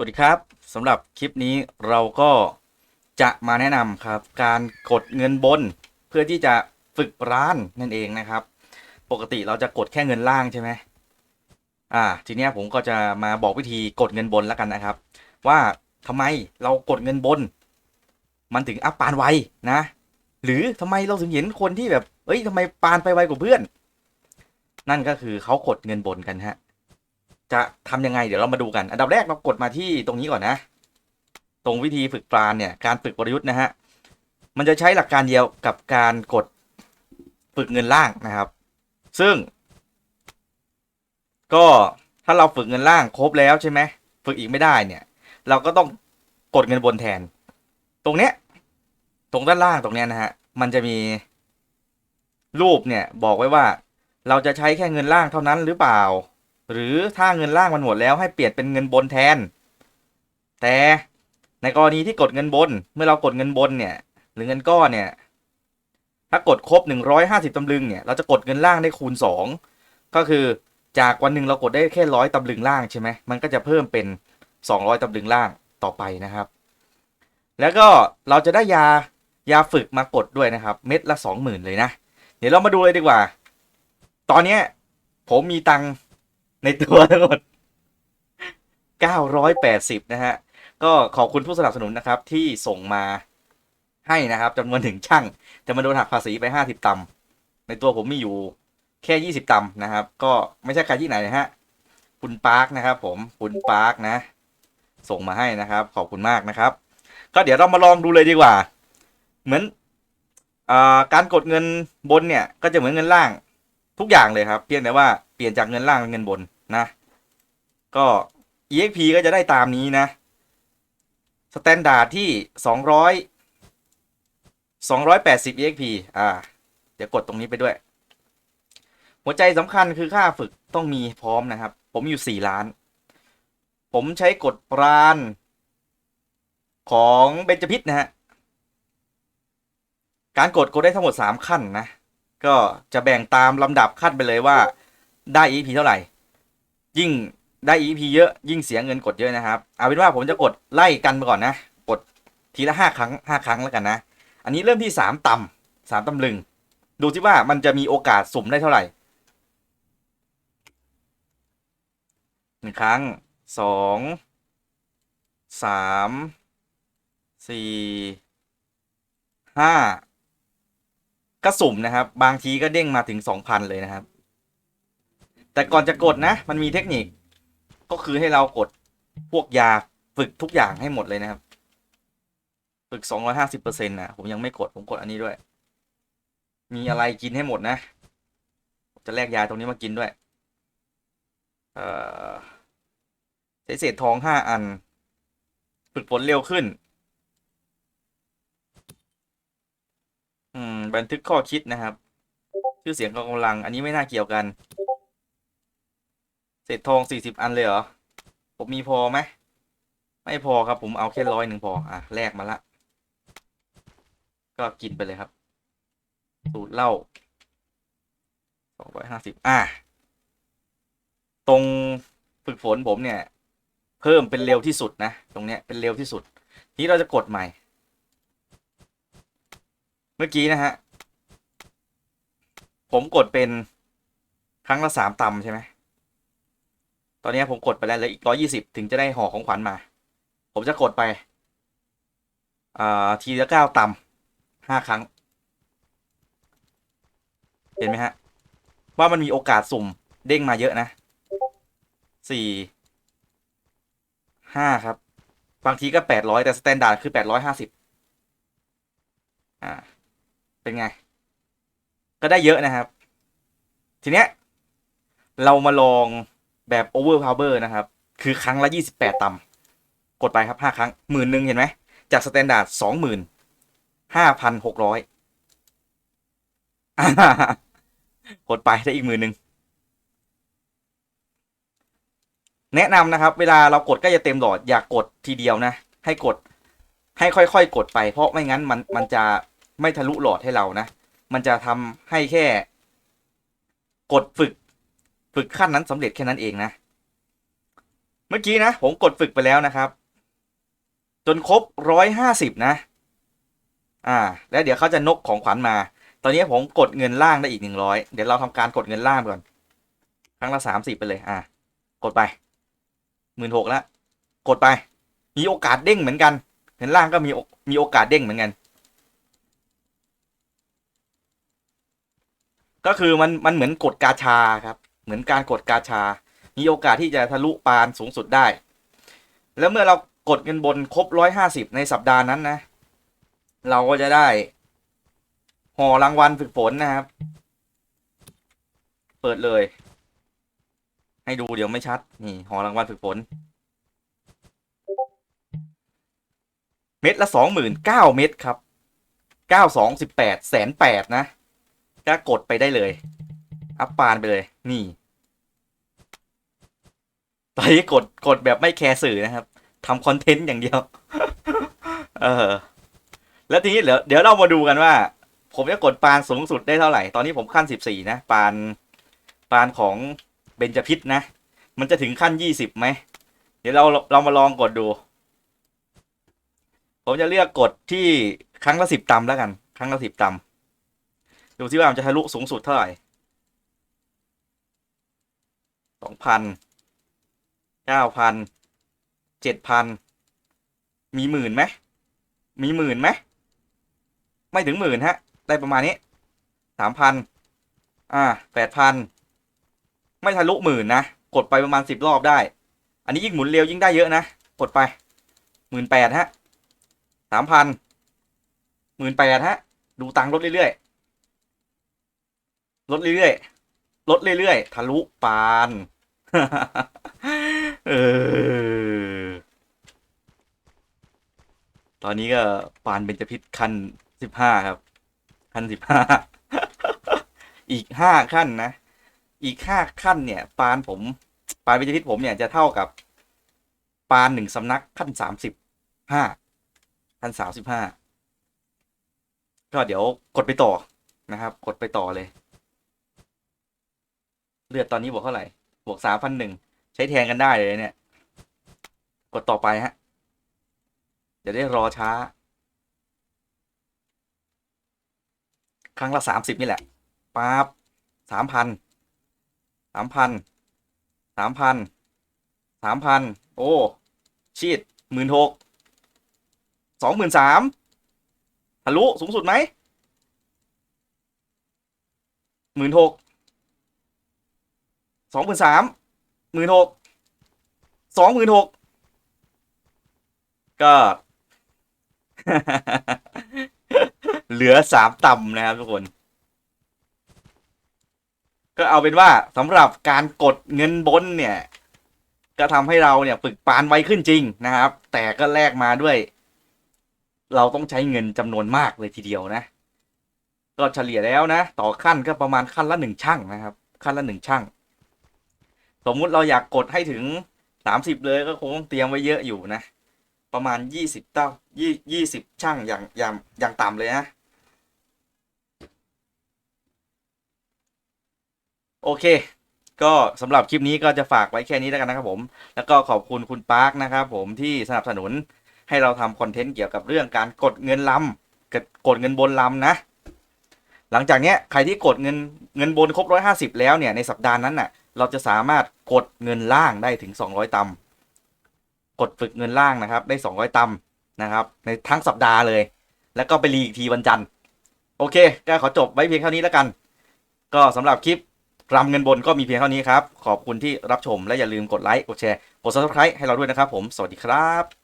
สวัสดีครับสำหรับคลิปนี้เราก็จะมาแนะนำครับการกดเงินบนเพื่อที่จะฝึกร้านนั่นเองนะครับ ปกติเราจะกดแค่เงินล่างใช่ไหมอ่า ทีเนี้ยผมก็จะมาบอกวิธีกดเงินบนแล้วกันนะครับ ว่าทำไมเรากดเงินบน มันถึงอัพปานไวนะ หรือทำไมเราถึงเห็นคนที่แบบเอ้ยทำไมปานไปไวกว่าเพื่อน นั่นก็คือเขากดเงินบนกันฮะ จะทำยังไงเดี๋ยวเรามาดูกัน อันดับแรกเรากดมาที่ตรงนี้ก่อนนะ ตรงวิธีฝึกปราณเนี่ยการฝึกกลยุทธ์นะฮะมันจะใช้หลักการเดียวกับการกดฝึกเงินล่างนะครับ ซึ่ง ก็ถ้าเราฝึกเงินล่างครบแล้วใช่ไหมฝึกอีกไม่ได้เนี่ย เราก็ต้องกดเงินบนแทน ตรงเนี้ยตรงด้านล่างตรงเนี้ยนะฮะมันจะมีรูปเนี่ยบอกไว้ว่าเราจะใช้แค่เงินล่างเท่านั้นหรือเปล่า หรือถ้าเงินล่างมันหมดแล้วให้เปลี่ยนเป็นเงินบนแทน แต่ในกรณีที่กดเงินบน เมื่อเรากดเงินบนเนี่ย หรือเงินก้อนเนี่ย ถ้ากดครบ 150ตำลึงเนี่ย เราจะกดเงินล่างได้คูณ 2 ก็คือจากวันหนึ่งเรากดได้แค่ร้อยตำลึงล่างใช่ไหมมันก็จะเพิ่มเป็น 200ตำลึงล่างต่อไปนะครับ แล้วก็เราจะได้ยายาฝึกมากดด้วยนะครับ เม็ดละ 20,000 เลยนะ เดี๋ยวเรามาดูเลยดีกว่า ตอนนี้ผมมีตังค์ ในตัวทั้งหมด 980 นะฮะ ก็ขอบคุณผู้สนับสนุนนะครับ ที่ส่งมาให้นะครับจำนวนถึงช่างแต่มาโดนหักภาษีไป 50ตำในตัวผมมีอยู่แค่ 20ตำนะครับ ก็ไม่ใช่ใครที่ไหนนะฮะ คุณปาร์คนะครับ ผมคุณปาร์คนะ ส่งมาให้นะครับ ขอบคุณมากนะครับ ก็เดี๋ยวเรามาลองดูเลยดีกว่า เหมือนอาการกดเงินบนเนี่ย ก็จะเหมือนเงินล่างทุกอย่างเลยครับ เพียงแต่ว่า เปลี่ยนจากเงินล่างเป็นเงินบนนะ ก็ exp ก็จะได้ตามนี้นะสแตนดาร์ดที่ 200 280 exp อ่า เดี๋ยวกดตรงนี้ไปด้วย หัวใจสำคัญคือค่าฝึกต้องมีพร้อมนะครับ ผมอยู่ 4 ล้าน ผมใช้กดปราณ ของเบญจพิษนะฮะ การกดกดได้ทั้งหมด 3 ขั้นนะ ก็จะแบ่งตามลำดับขั้นไปเลยว่า ได้ EP เท่าไหร่ ยิ่งได้ EP เยอะยิ่งเสียเงินกดเยอะนะครับ เอาเป็นว่าผมจะกดไล่กันไปก่อนนะ กดทีละห้าครั้งห้าครั้งแล้วกันนะ อันนี้เริ่มที่สามต่ำสามตำลึง ดูสิว่ามันจะมีโอกาสสุ่มได้เท่าไหร่หนึ่งครั้งสองสามสี่ห้าก็สุ่มนะครับ บางทีก็เด้งมาถึงสองพันเลยนะครับ แต่ก่อนจะกดนะ มันมีเทคนิค ก็คือให้เรากดพวกยาฝึกทุกอย่างให้หมดเลยนะครับ ฝึกสองร้อยห้าสิบเปอร์เซ็นต์นะผมยังไม่กด ผมกดอันนี้ด้วย มีอะไรกินให้หมดนะ จะแลกยาตรงนี้มากินด้วย เอ่อใช้เศษทองห้าอัน ฝึกฝนเร็วขึ้น อืม บันทึกข้อคิดนะครับ ชื่อเสียงกองกำลัง อันนี้ไม่น่าเกี่ยวกัน เศษทองสี่สิบอันเลยเหรอ ผมมีพอไหม ไม่พอครับผมเอาแค่ร้อยหนึ่งพอ อะแลกมาละ ก็กินไปเลยครับ สูตรเหล้าสองร้อยห้าสิบอะ ตรงฝึกฝนผมเนี่ย เพิ่มเป็นเร็วที่สุดนะ ตรงเนี้ยเป็นเร็วที่สุด ทีนี้เราจะกดใหม่ เมื่อกี้นะฮะ ผมกดเป็นครั้งละสามตำใช่ไหมต อนนี้ผมกดไปแล้วเหลืออีกร้อยี่สิบถึงจะได้ห่อของขวัญมา ผมจะกดไป อ่า ทีละเก้าตำห้าครั้ง เห็นไหมฮะ ว่ามันมีโอกาสสุ่มเด้งมาเยอะนะสี่ห้าครับ บางทีก็แปดร้อยแต่สแตนดาร์ดคือแปดร้อยห้าสิบอ่า เป็นไง ก็ได้เยอะนะครับ ทีเนี้ย เรามาลอง แบบ overpower นะครับ คือครั้งละ 28ตำกดไปครับ 5 ครั้งหมื่นหนึ่งเห็นไหม จากสแตนดาร์ดสองหมื่นห้าพันหกร้อยกดไปได้อีกหมื่นหนึ่งแนะนำนะครับ เวลาเรากดก็จะเต็มหลอดอย่ากกดทีเดียวนะ ให้กดให้ค่อยๆกดไป เพราะไม่งั้นมันมันจะไม่ทะลุหลอดให้เรานะ มันจะทำให้แค่ กดฝึก ฝึกขั้นนั้นสำเร็จแค่นั้นเองนะ เมื่อกี้นะ ผมกดฝึกไปแล้วนะครับ จนครบร้อยห้าสิบนะ อ่า แล้วเดี๋ยวเขาจะนกของขวัญมา ตอนนี้ผมกดเงินล่างได้อีกหนึ่งร้อยเดี๋ยวเราทำการกดเงินล่างก่อน ครั้งละสามสิบไปเลย อ่า กดไปหมื่นหกแล้วกดไป มีโอกาสเด้งเหมือนกัน เงินล่างก็มีมีโอกาสเด้งเหมือนกันก็คือมันมันเหมือนกดกาชาครับ เหมือนการกดกาชา มีโอกาสที่จะทะลุปานสูงสุดได้ แล้วเมื่อเรากดเงินบนครบร้อยห้าสิบในสัปดาห์นั้นนะ เราก็จะได้ห่อรางวัลฝึกฝนนะครับ เปิดเลย ให้ดูเดี๋ยวไม่ชัด นี่ห่อรางวัลฝึกฝน เม็ดละสองหมื่นเก้าเม็ดครับเก้าสองสิบแปดแสนแปดนะ ก็กดไปได้เลย อัพปานไปเลย นี่ ตอนนี้กดกดแบบไม่แคร์สื่อนะครับทำคอนเทนต์อย่างเดียว เออ แล้วทีนี้เดี๋ยวเดี๋ยวเรามาดูกันว่า ผมจะกดปานสูงสุดได้เท่าไหร่ ตอนนี้ผมขั้นสิบสี่นะ ปานปานของเบญจพิษนะ มันจะถึงขั้นยี่สิบไหม เดี๋ยวเราเรามาลองกดดู ผมจะเลือกกดที่ครั้งละสิบตำแล้วกัน ครั้งละสิบตำดูซิว่ามันจะทะลุสูงสุดเท่าไหร่สองพัน เก้าพันเจ็ดพันมีหมื่นไหมมีหมื่นไหมไม่ถึงหมื่นฮะ ได้ประมาณนี้สามพันอ่าแปดพันไม่ทะลุหมื่นนะ กดไปประมาณสิบรอบได้ อันนี้ยิ่งหมุนเร็วยิ่งได้เยอะนะ กดไปหมื่นแปดฮะสามพันหมื่นแปดฮะ ดูตังค์ลดเรื่อยๆลดเรื่อยๆลดเรื่อยๆทะลุปาน เออ ตอนนี้ก็ปานเบญจพิษขั้นสิบห้าครับ ขั้นสิบห้า อีกห้าขั้นนะ อีกห้าขั้นเนี่ย ปานผม ปานเบญจพิษผมเนี่ยจะเท่ากับ ปานหนึ่งสำนักขั้นสามสิบห้าขั้นสามสิบห้าก็เดี๋ยวกดไปต่อนะครับ กดไปต่อเลย เลือดตอนนี้บวกเท่าไหร่ บวกสามพันหนึ่ง ช้แทนกันได้เลยเนี่ย กดต่อไปฮะอย่าได้รอช้า ครั้งละสามสิบนี่แหละปั๊บสามพันสามพันสามพันสามพันโอ้ชีดหมื่นหกสองหมื่นสามทะลุสูงสุดไหมหมื่นหกสองหมื่นสาม มื่นหกสองหมื่นหกก็ เหลือสามต่ำนะครับทุกคน ก็เอาเป็นว่าสำหรับการกดเงินบนเนี่ย ก็ทำให้เราเนี่ยฝึกปานไวขึ้นจริงนะครับ แต่ก็แลกมาด้วย เราต้องใช้เงินจำนวนมากเลยทีเดียวนะ ก็เฉลี่ยแล้วนะ ต่อขั้นก็ประมาณขั้นละหนึ่งช่างนะครับ ขั้นละหนึ่งช่าง สมมุติเราอยากกดให้ถึงสามสิบเลยก็คงต้องเตรียมไว้เยอะอยู่นะ ประมาณยี่สิบเต้ายี่ยี่สิบช่างอย่างอย่างอย่างต่ำเลยนะ โอเค ก็สำหรับคลิปนี้ก็จะฝากไว้แค่นี้แล้วกันนะครับผม แล้วก็ขอบคุณคุณปาร์คนะครับผมที่สนับสนุนให้เราทำคอนเทนต์เกี่ยวกับเรื่องการกดเงินลำกดกดเงินบนลำนะหลังจากเนี้ยใครที่กดเงินเงินบนครบร้อยห้าสิบแล้วเนี่ยในสัปดาห์นั้นน่ะ เราจะสามารถกดเงินล่างได้ถึงสองร้อยตำกดฝึกเงินล่างนะครับ ได้สองร้อยตำนะครับ ในทั้งสัปดาห์เลย แล้วก็ไปรีอีกทีวันจันทร์ โอเค ก็ขอจบไว้เพียงเท่านี้แล้วกัน ก็สำหรับคลิปรำเงินบนก็มีเพียงเท่านี้ครับ ขอบคุณที่รับชมและอย่าลืมกดไลค์ กดแชร์ กด subscribe ให้เราด้วยนะครับผม สวัสดีครับ